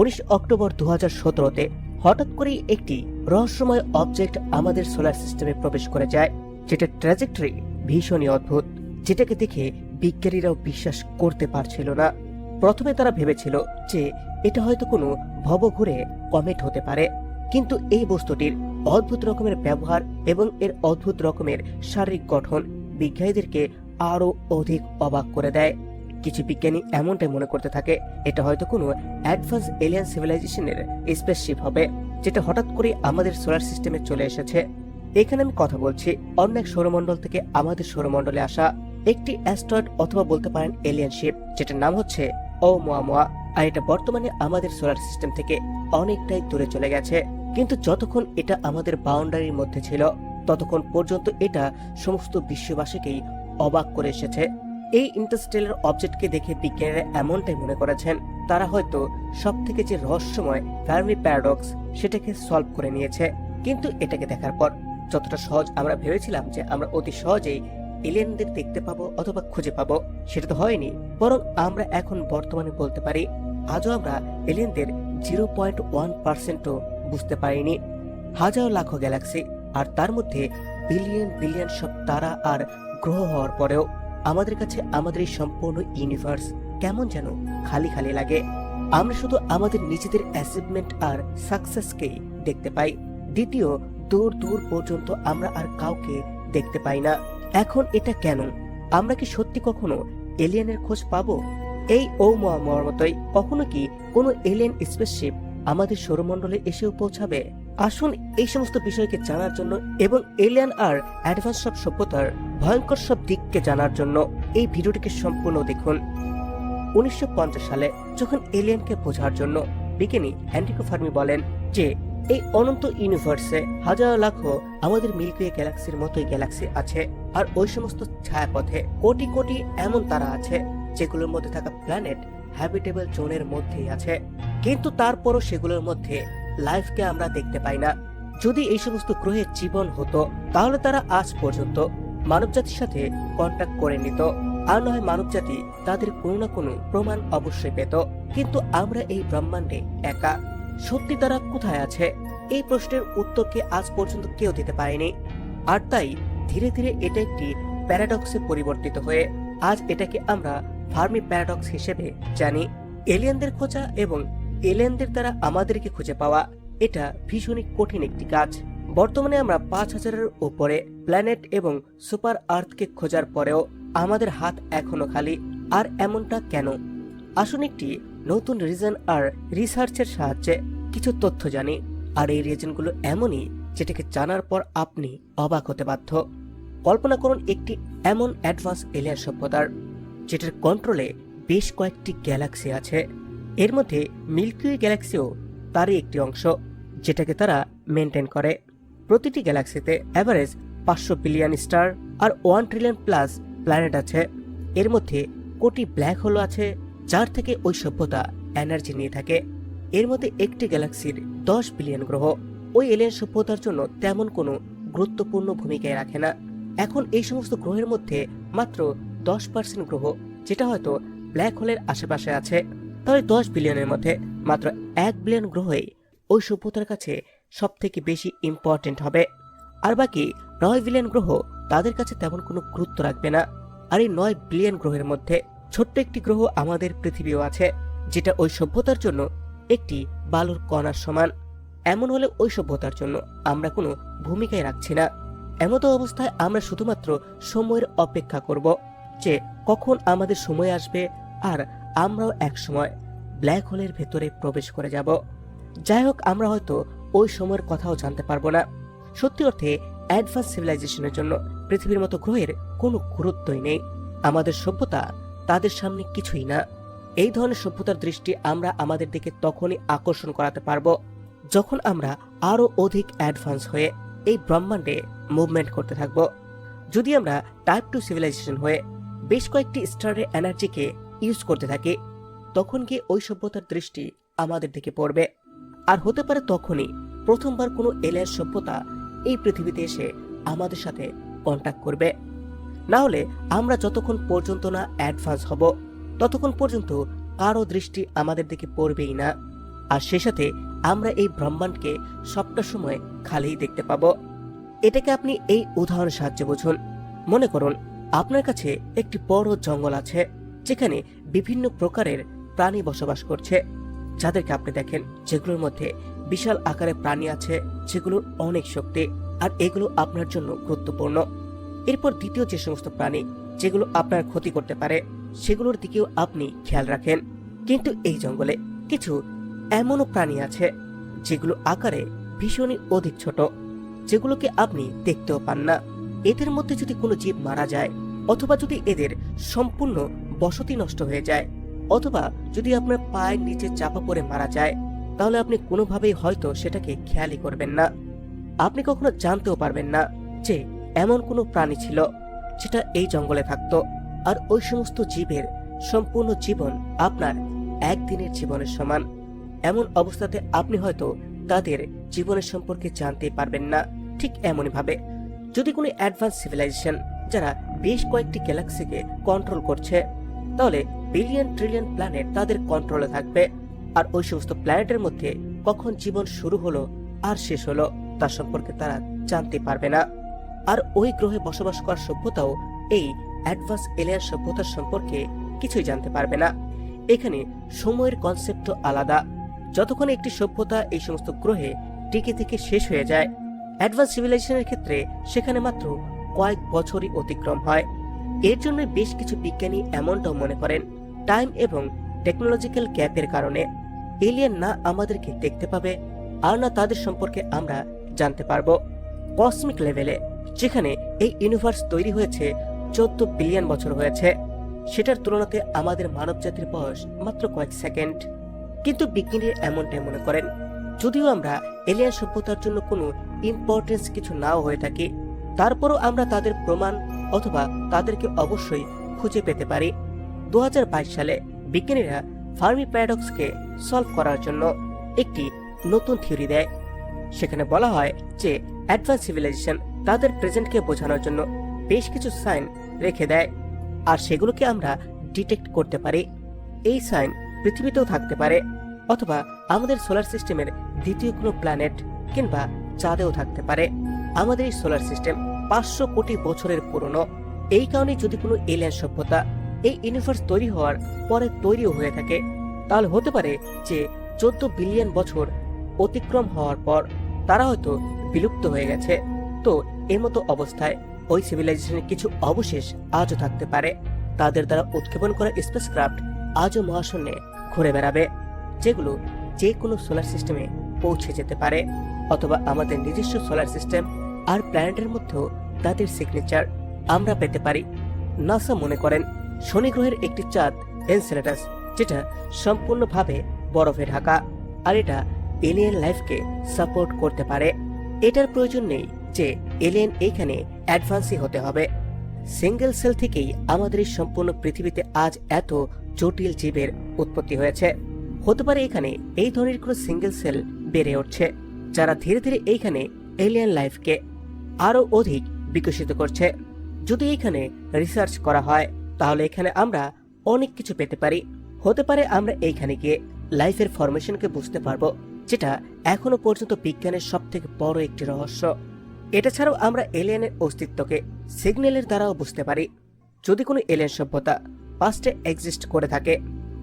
উনিশ অক্টোবর দু হাজার সতেরোতে হঠাৎ করেই একটি রহস্যময় অবজেক্ট আমাদের সোলার সিস্টেমে প্রবেশ করে যায়, যেটা ট্র্যাজেক্টরি ভীষণই অদ্ভুত, যেটাকে দেখে বিজ্ঞানীরাও বিশ্বাস করতে পারছিল না। প্রথমে তারা ভেবেছিল যে এটা হয়তো কোনো ভব ঘুরে কমেট হতে পারে, কিন্তু এই বস্তুটির অদ্ভুত রকমের ব্যবহার এবং এর অদ্ভুত রকমের শারীরিক গঠন বিজ্ঞানীদেরকে আরও অধিক অবাক করে দেয়। কিছু বিজ্ঞানী এমনটাই মনে করতে থাকে, এটা হয়তো কোনো অ্যাডভান্স এলিয়ান সিভিলাইজেশনের স্পেসশিপ হবে, যেটা হঠাৎ করে আমাদের সোলার সিস্টেমে চলে এসেছে। এখানে আমি কথা বলছি অন্য এক সৌরমণ্ডল থেকে আমাদের সৌরমণ্ডলে আসা একটি অ্যাস্ট্রয়েড অথবা বলতে পারেন এলিয়ান শিপ, যেটার নাম হচ্ছে ও মোয়া আর এটা বর্তমানে আমাদের সোলার সিস্টেম থেকে অনেকটাই দূরে চলে গেছে। কিন্তু যতক্ষণ এটা আমাদের বাউন্ডারির মধ্যে ছিল, ততক্ষণ পর্যন্ত এটা সমস্ত বিশ্ববাসীকেই অবাক করে এসেছে। এই ইন্টারস্টেলার অবজেক্টকে দেখে বিজ্ঞানীরা এমনটাই মনে করেছেন, তারা হয়তো সব থেকে যে রহস্যময় ফ্যামিলি প্যারাডক্স সেটাকে সলভ করে নিয়েছে। কিন্তু এটাকে দেখার পর যতটা সহজ আমরা ভেবেছিলাম যে আমরা অতি সহজেই এলিয়েনদের দেখতে পাবো অথবা খুঁজে পাবো, সেটা তো হয়নি। বরং আমরা এখন বর্তমানে বলতে পারি, আজও আমরা এলিয়েনদের জিরো পয়েন্ট ওয়ান পার্সেন্টও বুঝতে পারিনি। হাজার লাখো গ্যালাক্সি আর তার মধ্যে বিলিয়ন বিলিয়ন সব তারা আর গ্রহ হওয়ার পরেও আমাদের কাছে আমাদের এই সম্পূর্ণ ইউনিভার্স কেমন যেন খালি খালি লাগে। আমরা শুধু আমাদের নিজেদের অ্যাচিভমেন্ট আর সাকসেসকেই দেখতে পাই। দ্বিতীয়, দূর দূর পর্যন্ত আমরা আর কাউকে দেখতে পাই না। এখন এটা কেন? আমরা কি সত্যি কখনো এলিয়েনের খোঁজ পাবো? এই ও মতোই কখনো কি কোনো এলিয়েন স্পেসশিপ আমাদের সৌরমণ্ডলে এসেও পৌঁছাবে? আসুন এই সমস্ত বিষয়কে জানার জন্য এবং এলিয়ান আর অ্যাডভান্স সব সভ্যতার ভয়ঙ্কর সব দিককে জানার জন্য এই ভিডিওটিকে সম্পূর্ণ দেখুন। উনিশশো পঞ্চাশ সালে যখন এলিয়ানকে বোঝার জন্য বিজ্ঞানী হ্যান্ড্রিকো ফার্মি বলেন যে, এই অনন্ত ইউনিভার্সে হাজার লাখো আমাদের মিল্কি গ্যালাক্সির মতোই গ্যালাক্সি আছে আর ওই সমস্ত ছায়াপথে কোটি কোটি এমন তারা আছে যেগুলোর মধ্যে থাকা প্ল্যানেট হ্যাবিটেবল জোনের মধ্যেই আছে। কিন্তু তারপরও সেগুলোর মধ্যে লাইফকে আমরা দেখতে পাই না। যদি এই সমস্ত গ্রহে জীবন হতো, তাহলে তারা আজ পর্যন্ত মানবজাতির সাথে কন্ট্যাক্ট করে নিত। আর নয়, মানবজাতি তাদের কোনো না কোনো প্রমাণ অবশ্যই পেত। কিন্তু আমরা এই ব্রহ্মাণ্ডে একা। সত্যি তারা কোথায় আছে? এই প্রশ্নের উত্তরকে আজ পর্যন্ত কেউ দিতে পারেনি। আর তাই ধীরে ধীরে এটা একটি প্যারাডক্সে পরিবর্তিত হয়ে আজ এটাকে আমরা ফার্মি প্যারাডক্স হিসেবে জানি। এলিয়েনদের খোঁজা এবং এলিয়েনদের দ্বারা আমাদেরকে খুঁজে পাওয়া, এটা ভীষণই কঠিন একটি কাজ। বর্তমানে আমরা পাঁচ হাজারের উপরে প্ল্যানেট এবং সুপার আর্থকে খোঁজার পরেও আমাদের হাত এখনও খালি, আর এমনটা কেন? আসুন একটি নতুন রিজন আর রিসার্চের সাহায্যে কিছু তথ্য জানি, আর এই রিজনগুলো এমনই যেটাকে জানার পর আপনি অবাক হতে বাধ্য। কল্পনা করুন একটি এমন অ্যাডভান্স এলিয়ান সভ্যতার, যেটার কন্ট্রোলে বেশ কয়েকটি গ্যালাক্সি আছে। এর মধ্যে মিল্কি গ্যালাক্সিও তারই একটি অংশ, যেটাকে তারা মেনটেন করে। প্রতিটি গ্যালাক্সিতে অ্যাভারেজ পাঁচশো বিলিয়ন স্টার আর ওয়ান ট্রিলিয়ন প্লাস প্ল্যানেট আছে। এর মধ্যে কোটি ব্ল্যাক হোল আছে, যার থেকে ওই সভ্যতা এনার্জি নিয়ে থাকে। এর মধ্যে একটি গ্যালাক্সির দশ বিলিয়ন গ্রহ, ওই এলিয়ান সভ্যতার জন্য তেমন কোনো গুরুত্বপূর্ণ ভূমিকায় রাখে না। এখন এই সমস্ত গ্রহের মধ্যে মাত্র দশ পার্সেন্ট গ্রহ, যেটা হয়তো ব্ল্যাক হোলের আশেপাশে আছে। তাহলে দশ বিলিয়নের মধ্যে মাত্র এক বিলিয়ন গ্রহই ওই সভ্যতার কাছে সব থেকে বেশি ইম্পর্টেন্ট হবে। আর বাকি নয় বিলিয়ন গ্রহ তাদের কাছে তেমন কোনো গুরুত্ব রাখবে না। আর এই নয় বিলিয়ন গ্রহের মধ্যে ছোট্ট একটি গ্রহ আমাদের পৃথিবীও আছে, যেটা ওই সভ্যতার জন্য একটি বালুর কণার সমান। এমন হলে ওই সভ্যতার জন্য আমরা কোনো ভূমিকায় রাখছি না। এমতো অবস্থায় আমরা শুধুমাত্র সময়ের অপেক্ষা করব যে কখন আমাদের সময় আসবে আর আমরাও এক সময় ব্ল্যাক হোলের ভেতরে প্রবেশ করে যাব। যাই হোক, আমরা হয়তো ওই সময়ের কথাও জানতে পারব না। সত্যি অর্থে অ্যাডভান্স সিভিলাইজেশনের জন্য পৃথিবীর মতো গ্রহের কোনো গুরুত্বই নেই। আমাদের সভ্যতা তাদের সামনে কিছুই না। এই ধরনের সভ্যতার দৃষ্টি আমরা আমাদের দিকে তখনই আকর্ষণ করাতে পারব, যখন আমরা আরও অধিক অ্যাডভান্স হয়ে এই ব্রহ্মাণ্ডে মুভমেন্ট করতে থাকব। যদি আমরা টাইপ টু সিভিলাইজেশন হয়ে বেশ কয়েকটি স্টারের এনার্জিকে ইউজ করতে থাকি, তখন গিয়ে ওই সভ্যতার দৃষ্টি আমাদের দিকে পড়বে। আর হতে পারে তখনই প্রথমবার কোনো এলিয়ান সভ্যতা এই পৃথিবীতে এসে আমাদের সাথে কন্ট্যাক্ট করবে। না হলে আমরা যতক্ষণ পর্যন্ত না অ্যাডভান্স হব, ততক্ষণ পর্যন্ত কারও দৃষ্টি আমাদের দিকে পড়বেই না। আর সে সাথে আমরা এই ব্রহ্মাণ্ডকে সবটা সময় খালিই দেখতে পাব। এটাকে আপনি এই উদাহরণের সাহায্যে বুঝুন। মনে করুন, আপনার কাছে একটি বড় জঙ্গল আছে। যেখানে বিভিন্ন প্রকারের প্রাণী বসবাস করছে। যাদেরকে আপনি দেখেন, যেগুলোর মধ্যে বিশাল আকারে প্রাণী আছে, যেগুলোর অনেক শক্তি, আর এগুলো আপনার জন্য গুরুত্বপূর্ণ। এরপর দ্বিতীয় যে সমস্ত প্রাণী, যেগুলো আপনার ক্ষতি করতে পারে, সেগুলোর দিকেও আপনি খেয়াল রাখেন। কিন্তু এই জঙ্গলে কিছু এমনও প্রাণী আছে, যেগুলো আকারে ভীষণই অধিক ছোট, যেগুলোকে আপনি দেখতেও পান না। এদের মধ্যে যদি কোনো জীব মারা যায়, অথবা যদি এদের সম্পূর্ণ বসতি নষ্ট হয়ে যায়। অথবা যদি আপনার পায়ের নিচে চাপা পড়ে মারা যায়, তাহলে আপনি কোনোভাবেই হয়তো সেটাকে খেয়ালই করবেন না। আপনি কখনো জানতেও পারবেন না যে এমন কোনো প্রাণী ছিল যেটা এই জঙ্গলে থাকতো। আর ওই সমস্ত জীবের সম্পূর্ণ জীবন আপনার একদিনের জীবনের সমান। এমন অবস্থাতে আপনি হয়তো তাদের জীবনের সম্পর্কে জানতে পারবেন না, ঠিক এমনই ভাবে যদি কোনো অ্যাডভান্স সিভিলাইজেশন, যারা বেশ কয়েকটি গ্যালাক্সিকে কন্ট্রোল করছে তাহলে বিলিয়ন ট্রিলিয়ন প্ল্যানেট তাদের কন্ট্রোলে থাকবে। আর ওই সমস্ত প্ল্যানেটের মধ্যে কখন জীবন শুরু হলো আর শেষ হলো তার সম্পর্কে তারা জানতে পারবে না। আর ওই গ্রহে বসবাস করার সভ্যতাও এই অ্যাডভান্স এলিয়ান সভ্যতার সম্পর্কে কিছুই জানতে পারবে না। এখানে সময়ের কনসেপ্ট আলাদা। যতক্ষণ একটি সভ্যতা এই সমস্ত গ্রহে টিকে থেকে শেষ হয়ে যায় অ্যাডভান্স সিভিলাইজেশনের ক্ষেত্রে সেখানে মাত্র কয়েক বছরই অতিক্রম হয়। এর জন্য বেশ কিছু বিজ্ঞানী এমনটাও মনে করেন টাইম এবং টেকনোলজিক্যাল গ্যাপের কারণে এলিয়েন না আমাদেরকে দেখতে পাবে আর না তাদের সম্পর্কে আমরা জানতে পারব। কসমিক লেভেলে যেখানে এই ইউনিভার্স তৈরি হয়েছে চোদ্দ বিলিয়ন বছর হয়েছে, সেটার তুলনাতে আমাদের মানবজাতির বয়স মাত্র কয়েক সেকেন্ড কিন্তু বিজ্ঞানীরা এমনটাই মনে করেন, যদিও আমরা এলিয়ান সভ্যতার জন্য কোনো ইম্পর্টেন্স কিছু নাও হয়ে থাকি, তারপরও আমরা তাদের প্রমাণ অথবা তাদেরকে অবশ্যই খুঁজে পেতে পারি। দু হাজার বাইশ সালে বিজ্ঞানীরা ফার্মি প্যারাডক্সকে সলভ করার জন্য একটি নতুন থিওরি দেয়। সেখানে বলা হয় যে অ্যাডভান্স সিভিলাইজেশন তাদের প্রেজেন্টকে বোঝানোর জন্য বেশ কিছু সাইন রেখে দেয়, আর সেগুলোকে আমরা ডিটেক্ট করতে পারি। এই সাইন পৃথিবীতেও থাকতে পারে, অথবা আমাদের সোলার সিস্টেমের দ্বিতীয় কোনো প্ল্যানেট কিংবা চাঁদেও থাকতে পারে। আমাদের এই সোলার সিস্টেম পাঁচশো কোটি বছরের পুরনো। এই কারণে যদি কোনো এলিয়ান সভ্যতা এই ইউনিভার্স তৈরি হওয়ার পরে তৈরিও হয়ে থাকে, তাহলে হতে পারে যে চোদ্দ বিলিয়ন বছর অতিক্রম হওয়ার পর তারা হয়তো বিলুপ্ত হয়ে গেছে। তো এর মতো অবস্থায় ওই সিভিলাইজেশনের কিছু অবশেষ আজও থাকতে পারে। তাদের দ্বারা উৎক্ষেপণ করা স্পেসক্রাফট আজও মহাশূন্যে ঘুরে বেড়াবে, যেগুলো যে কোনো সোলার সিস্টেমে পৌঁছে যেতে পারে, অথবা আমাদের নিজস্ব সোলার সিস্টেম আর প্ল্যানেটের মধ্যেও তাদের সিগনেচার আমরা পেতে পারি। নাসা মনে করেন, শনি গ্রহের একটি চাঁদ এনসেলেটাস যেটা সম্পূর্ণভাবে বরফে ঢাকা, আর এটা এলিয়েন লাইফকে সাপোর্ট করতে পারে। এটার প্রয়োজন নেই যে এলিয়েন এইখানে অ্যাডভান্সই হতে হবে। সিঙ্গেল সেল থেকেই আমাদের এই সম্পূর্ণ পৃথিবীতে আজ এত জটিল জীবের উৎপত্তি হয়েছে। হতে পারে এখানে এই ধরনের কোনো সিঙ্গেল সেল বেড়ে উঠছে, যারা ধীরে ধীরে এইখানে এলিয়েন লাইফকে আরও অধিক বিকশিত করছে। যদি এখানে রিসার্চ করা হয়, তাহলে এখানে আমরা অনেক কিছু পেতে পারি। হতে পারে আমরা এইখানে গিয়ে লাইফের ফরমেশনকে বুঝতে পারব, যেটা এখনও পর্যন্ত বিজ্ঞানের সব থেকে বড় একটি রহস্য। এটা ছাড়াও আমরা এলিয়েনের অস্তিত্বকে সিগন্যালের দ্বারাও বুঝতে পারি। যদি কোনো এলিয়েন সভ্যতা পাস্টে এক্সিস্ট করে থাকে,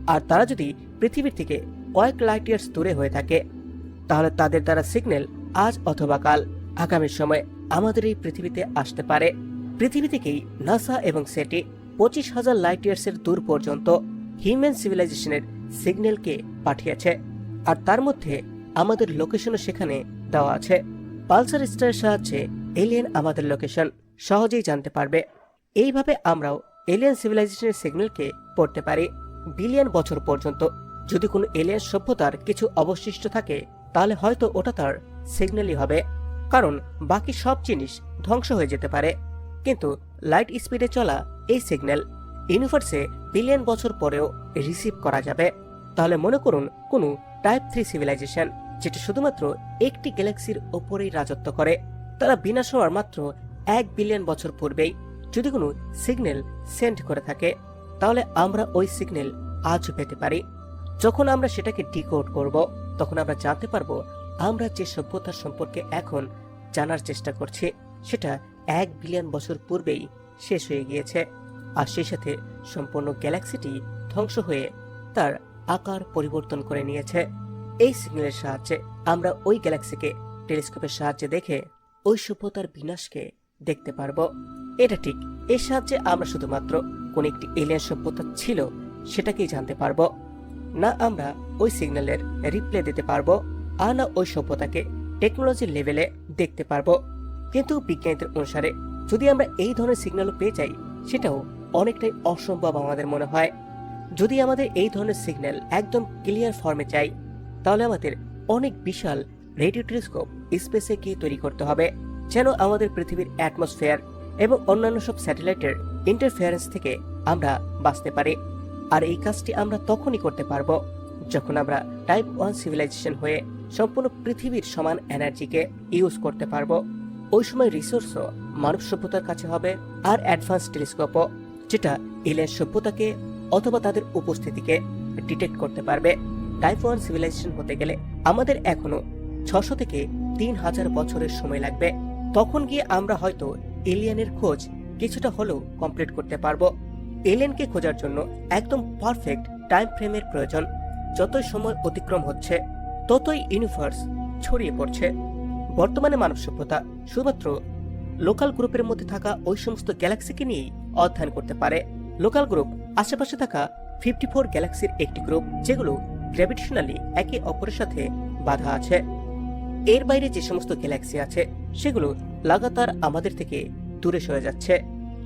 আর তারা যদি পৃথিবীর থেকে কয়েক লাইট ইয়ার্স দূরে হয়ে থাকে, তাহলে তাদের দ্বারা সিগন্যাল আজ অথবা কাল, আগামী সময়ে। আমাদের এই পৃথিবীতে আসতে পারে। পৃথিবী থেকেই নাসা এবং সেটি পঁচিশ হাজার লাইট ইয়ার্সের দূর পর্যন্ত হিউম্যান সিভিলাইজেশনের সিগন্যালকে পাঠিয়েছে। আর তার মধ্যে আমাদের লোকেশনও সেখানে দেওয়া আছে। পালসার স্টারের সাহায্যে এলিয়েন আমাদের লোকেশন সহজেই জানতে পারবে। এইভাবে আমরাও এলিয়ান সিভিলাইজেশনের সিগন্যালকে পড়তে পারি বিলিয়ন বছর পর্যন্ত। যদি কোনো এলিয়েন সভ্যতার কিছু অবশিষ্ট থাকে, তাহলে হয়তো ওটা তার সিগন্যালই হবে। কারণ বাকি সব জিনিস ধ্বংস হয়ে যেতে পারে। কিন্তু লাইট স্পিডে চলা এই সিগন্যাল ইউনিভার্সে বিলিয়ন বছর পরেও রিসিভ করা যাবে। তাহলে মনে করুন কোনো টাইপ থ্রি সিভিলাইজেশন, যেটা শুধুমাত্র একটি গ্যালাক্সির ওপরেই রাজত্ব করে। তারা বিনাশ হওয়ার মাত্র এক বিলিয়ন বছর পূর্বেই যদি কোনো সিগন্যাল সেন্ড করে থাকে, তাহলে আমরা ওই সিগন্যাল আজও পেতে পারি। যখন আমরা সেটাকে ডিকোড করব, তখন আমরা জানতে পারব আমরা যে সভ্যতার সম্পর্কে এখন জানার চেষ্টা করছি। সেটা এক বিলিয়ন বছর পূর্বেই শেষ হয়ে গিয়েছে। আর সেই সাথে সম্পূর্ণ গ্যালাক্সিটি ধ্বংস হয়ে তার আকার পরিবর্তন করে নিয়েছে। এই সিগন্যালের সাহায্যে আমরা ওই গ্যালাক্সিকে টেলিস্কোপের সাহায্যে দেখে ওই সভ্যতার বিনাশকে দেখতে পারব। এটা ঠিক, এর সাহায্যে আমরা শুধুমাত্র কোন একটি এলিয়ান সভ্যতা ছিল সেটাকেই জানতে পারব। না আমরা ওই সিগন্যালের রিপ্লে দিতে পারব, আর না ওই সভ্যতাকে টেকনোলজির লেভেলে দেখতে পারব। কিন্তু বিজ্ঞানীদের অনুসারে যদি আমরা এই ধরনের সিগন্যালও পেয়ে যাই, সেটাও অনেকটাই অসম্ভব আমাদের মনে হয়। যদি আমাদের এই ধরনের সিগন্যাল একদম ক্লিয়ার ফর্মে চাই তাহলে আমাদের অনেক বিশাল রেডিও টেলিস্কোপ স্পেসে গিয়ে তৈরি করতে হবে, যেন আমাদের পৃথিবীর অ্যাটমসফেয়ার এবং অন্যান্য সব স্যাটেলাইটের ইন্টারফেয়ারেন্স থেকে আমরা বাঁচতে পারি। আর এই কাজটি আমরা তখনই করতে পারব, যখন আমরা টাইপ ওয়ান সিভিলাইজেশন হয়ে সম্পূর্ণ পৃথিবীর সমান এনার্জিকে ইউজ করতে পারব। ওই সময় রিসোর্সও মানব সভ্যতার কাছে হবে আর অ্যাডভান্স টেলিস্কোপও, যেটা এলিয়ান সভ্যতাকে অথবা তাদের উপস্থিতিকে ডিটেক্ট করতে পারবে। টাইপ সিভিলাইজেশন হতে গেলে আমাদের এখনও ছশো থেকে তিন হাজার বছরের সময় লাগবে। তখন গিয়ে আমরা হয়তো এলিয়ানের খোঁজ কিছুটা হলেও কমপ্লিট করতে পারব। এলিয়ানকে খোঁজার জন্য একদম পারফেক্ট টাইম ফ্রেমের প্রয়োজন, যতই সময় অতিক্রম হচ্ছে। ততই ইউনিভার্স ছড়িয়ে পড়ছে। বর্তমানে মানব সভ্যতা শুধুমাত্র লোকাল গ্রুপের মধ্যে থাকা ওই সমস্ত গ্যালাক্সিকে নিয়েই অধ্যয়ন করতে পারে। লোকাল গ্রুপ আশেপাশে থাকা ফিফটি ফোর গ্যালাক্সির একটি গ্রুপ যেগুলো গ্র্যাভিটেশনালি একে অপরের সাথে বাধা আছে। এর বাইরে যে সমস্ত গ্যালাক্সি আছে, সেগুলো লাগাতার আমাদের থেকে দূরে সরে যাচ্ছে।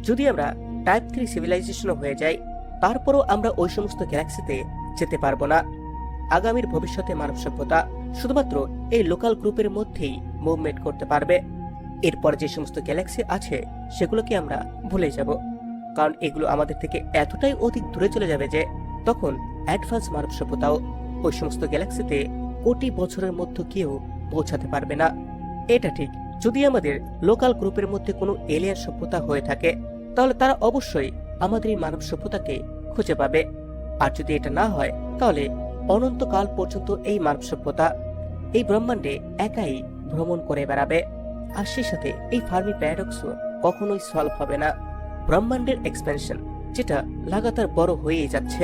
যদি আমরা টাইপ থ্রি সিভিলাইজেশনও হয়ে যাই, তারপরও আমরা ওই সমস্ত গ্যালাক্সিতে যেতে পারব না। আগামীর ভবিষ্যতে মানব সভ্যতা শুধুমাত্র এই লোকাল গ্রুপের মধ্যেই মুভমেন্ট করতে পারবে। এরপর যে সমস্ত গ্যালাক্সি আছে, সেগুলোকে আমরা ভুলে যাব। কারণ এগুলো আমাদের থেকে এতটাই অধিক দূরে চলে যাবে যে, তখন অ্যাডভান্স মানব সভ্যতাও ওই সমস্ত গ্যালাক্সিতে কোটি বছরের মধ্যে কেউ পৌঁছাতে পারবে না। এটা ঠিক। যদি আমাদের লোকাল গ্রুপের মধ্যে কোনো এলিয়ান সভ্যতা হয়ে থাকে, তাহলে তারা অবশ্যই আমাদের এই মানব সভ্যতাকে খুঁজে পাবে। আর যদি এটা না হয়, তাহলে অনন্তকাল পর্যন্ত এই মানব সভ্যতা এই ব্রহ্মাণ্ডে একাই ভ্রমণ করে বেড়াবে। আর সেই সাথে এই ফার্মি প্যারাডক্সও কখনোই সলভ হবে না। ব্রহ্মাণ্ডের এক্সপেনশন যেটা লাগাতার বড় হয়েই যাচ্ছে।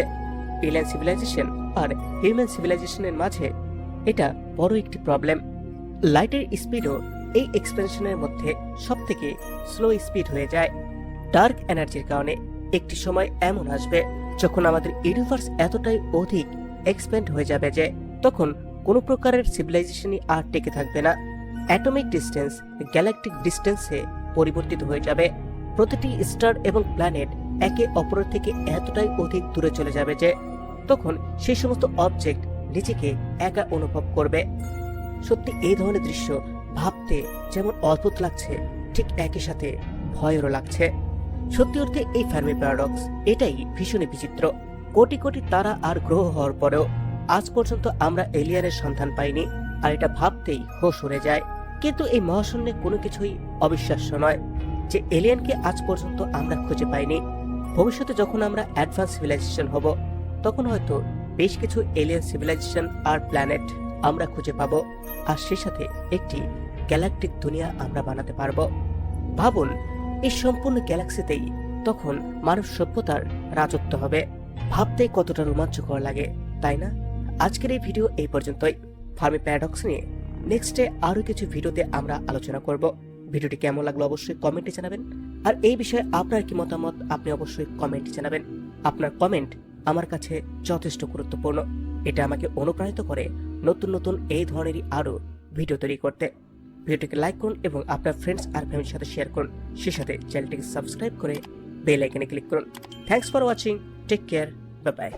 এলিয়ান সিভিলাইজেশন আর হিউম্যান সিভিলাইজেশনের মাঝে এটা বড় একটি প্রবলেম লাইটের স্পিডও এই এক্সপেনশনের মধ্যে সব থেকে স্লো স্পিড হয়ে যায়। ডার্ক এনার্জির কারণে একটি সময় এমন আসবে, যখন আমাদের ইউনিভার্স এতটাই অধিক এক্সপ্যান্ড হয়ে যাবে যে তখন কোনো প্রকারের সিভিলাইজেশনই আর টেকে থাকবে না। অ্যাটমিক ডিস্টেন্স গ্যালাকটিক ডিস্টেন্সে পরিবর্তিত হয়ে যাবে। প্রতিটি স্টার এবং প্ল্যানেট একে অপরের থেকে এতটাই অধিক দূরে চলে যাবে যে তখন সেই সমস্ত অবজেক্ট নিজেকে একা অনুভব করবে। সত্যি এই ধরনের দৃশ্য ভাবতে যেমন অদ্ভুত লাগছে, ঠিক একই সাথে ভয়েরও লাগছে। সত্যি অর্থে এই ফার্মি প্যারাডক্স এটাই ভীষণই বিচিত্র। কোটি কোটি তারা আর গ্রহ হওয়ার পরেও আজ পর্যন্ত আমরা এলিয়ানের সন্ধান পাইনি, আর এটা ভাবতেই হোশ উড়ে যায়। কিন্তু এই মহাশূন্যে কোনো কিছুই অবিশ্বাস্য নয় যে এলিয়ানকে আজ পর্যন্ত আমরা খুঁজে পাইনি। ভবিষ্যতে যখন আমরা অ্যাডভান্স সিভিলাইজেশন হব, তখন হয়তো বেশ কিছু এলিয়ান সিভিলাইজেশন আর প্ল্যানেট আমরা খুঁজে পাবো, আর সেই সাথে একটি গ্যালাকটিক দুনিয়া আমরা বানাতে পারব। ভাবুন, এই সম্পূর্ণ গ্যালাক্সিতেই তখন মানব সভ্যতার রাজত্ব হবে। ভাবতে কতটা রোমাঞ্চকর লাগে, তাই না? আজকের এই ভিডিও এই পর্যন্তই। ফার্মি প্যারাডক্স নিয়ে নেক্সটে আরও কিছু ভিডিওতে আমরা আলোচনা করব। ভিডিওটি কেমন লাগল অবশ্যই কমেন্টে জানাবেন। আর এই বিষয়ে আপনার কি মতামত, আপনি অবশ্যই কমেন্টে জানাবেন। আপনার কমেন্ট আমার কাছে যথেষ্ট গুরুত্বপূর্ণ। এটা আমাকে অনুপ্রাণিত করে নতুন নতুন এই ধরনেরই আরও ভিডিও তৈরি করতে। ভিডিওটিকে লাইক করুন এবং আপনার ফ্রেন্ডস আর ফ্যামিলির সাথে শেয়ার করুন। সেই সাথে চ্যানেলটিকে সাবস্ক্রাইব করে বেল আইকনে ক্লিক করুন। Thanks for watching take care bye bye